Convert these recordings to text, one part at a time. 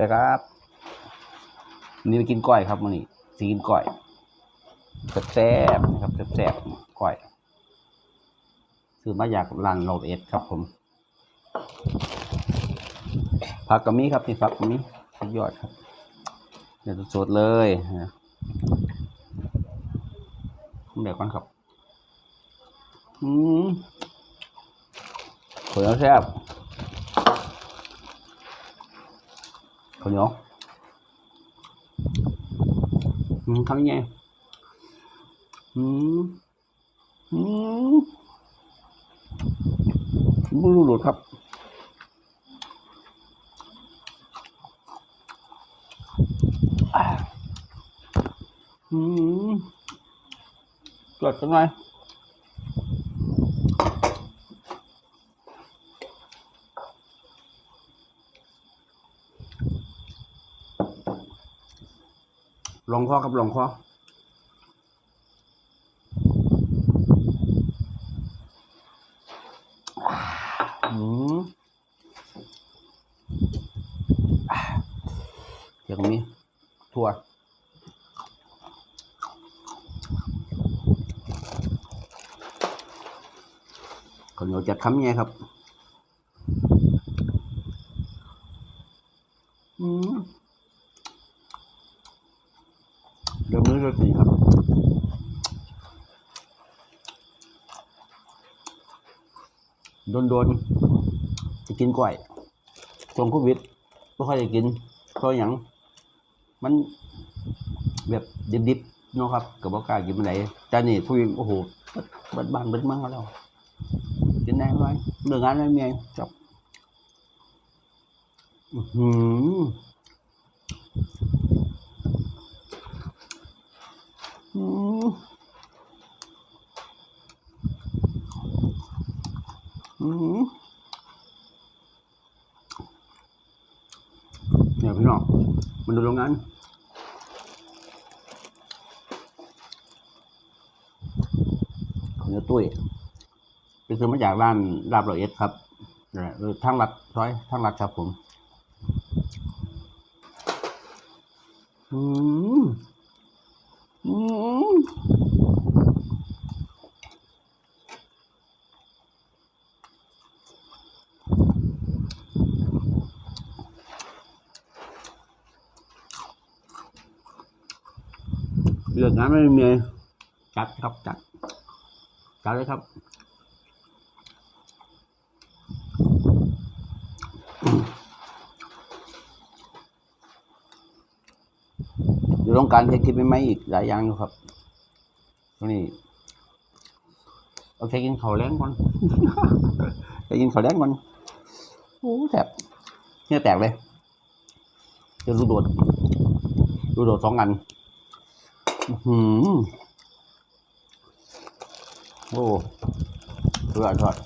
นะครับนี่ไปกินก้อยครับมันนี่สีกินก้อยแซ่บๆนะครับแซ่บๆก้อยซื้อมาจากร้านโรเอ็ดครับผมผักกะมีครับนี่ผักกะมีสุดยอดครับเดี๋ยวสดๆเลยนะเดี๋ยวก่อนครับ อืมข้าวเหนียวแซ่บ ข้าวเหนียวอืมทำยังไงอืมอืมไม่รู้หลุดครับอืมเกิดจังไง ลงคอครับลงคออืมอ่อย่างนี้ถั่วข้าวเหนียวจะค้ำไงครับ อืม เริ่มมื้อรสดีครับโดนโดนจะกินกล้วยช่วงโควิดไม่ค่อยจะกินเพราะอย่างมันแบบดิบๆเนาะครับกับบอกล้ากินมันไหนแต่นี่ผู้หญิงโอ้โหบิดบ้านบิดมั่งแล้วกินได้ไหมเรื่องงานไม่มีจบอื้อหือ อืมอืม เนี่ยพี่น้องมันดูโรงงานเนื้อตุ้ยไปซื้อมาจากร้านลาบรอยเอ็ดครับนั่นแหละเออทางลัดซอยทางลัดครับผม อืม อืม เลือกงานไม่มี จัดครับจัด จัดเลยครับอยู่ต้องการเทคคลิปไหมอีกหลายอย่างอยู่ครับตรงนี้เอาใช้กินข้าวแรงก่อนใช้กินข้าวแรงก่อนโอ้แสบเนี่ยแตกเลยเดี๋ยวรูโดดรูโดดสองอัน หืมโอ้เดือดทอด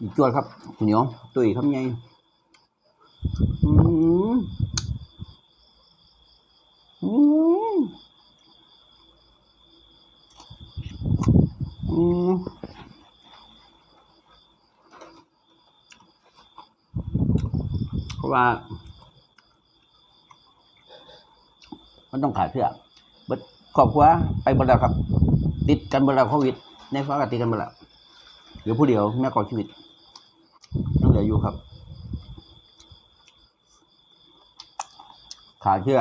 อีกจวดครับเหนียวตุ้ยคำใหญ่อืมอืมอืมเพราะว่า มันต้องขาดเสื้อ เบิดครอบครัวไปหมดแล้วครับ ติดกันหมดแล้วโควิด ในฟ้าก็ติดกันหมดแล้วเหลือผู้เดียวแม่ก่อชีวิตยังเหลืออยู่ครับขาดเชื่อ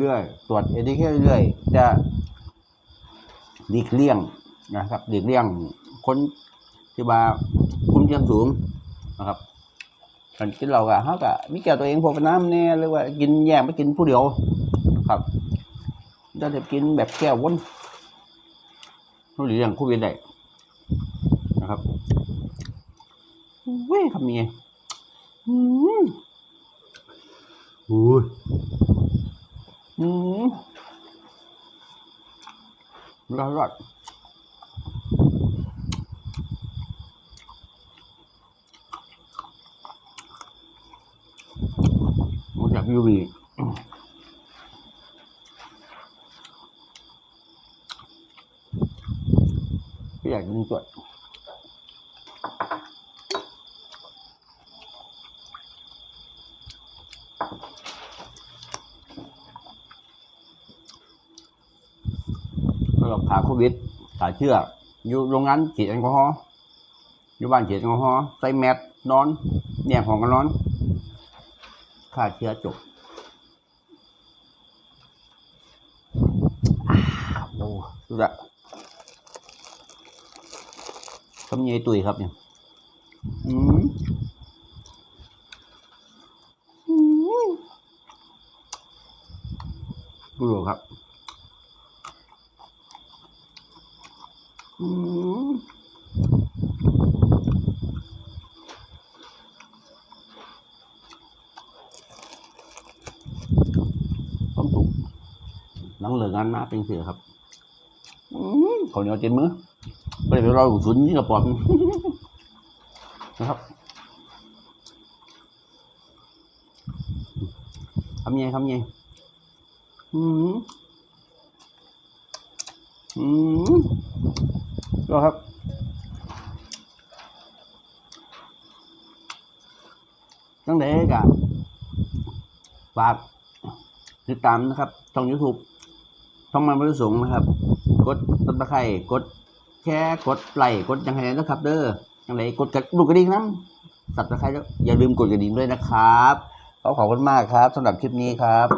เรื่อยๆ ตรวจเอทีเคเรื่อยๆ จะหลีกเลี่ยงนะครับหลีกเลี่ยงคนที่ว่าคุมเชิงสูงนะครับการกินเราอะเขาก็มีแก้วตัวเองพวกน้ำเนี่ยหรือว่ากินแยกไม่กินผู้เดียวครับ จะจะกินแบบแก้ววนเขาหลีกเลี่ยงโควิดได้นะครับเว้ยทำยังไงอืมอุ้ยอืมรอดรอดมาจากยูบีพี่อยากกิน จวดสำหรับขาโควิดขาเชื่อ อยู่โรงงานฉีดแอลกอฮอล์อยู่บ้านฉีดแอลกอฮอล์ใส่แมสนอน แยกห้องกันนอนฆ่าเชื้อจบอ้าวโอ้สุดละ คำเยยตุยครับเนี่ยอืมอืมดูดูครับอืมต้องถูกหลังเหลืองานมาเป็นเสือครับอืมขอเหนียวเจ็ดมือ ไปไปรอหลุมศูนย์ยี่กระป๋องนะครับทำยังไงทำยังไงอืมอืมก็ครับตั้งแต่กะฝากติดตามนะครับช่อง YouTube ช่องมันบริสุทธิ์นะครับ กดติดตะไคร่กด แชร์กดไลค์กดยังไงนะครับ เด้อยังไงกดกระดูกกระดิ่งน้ำสับตะไคร้อย่าลืมกดกระดิ่งด้วยนะครับขอขอบคุณมากครับสำหรับคลิปนี้ครับ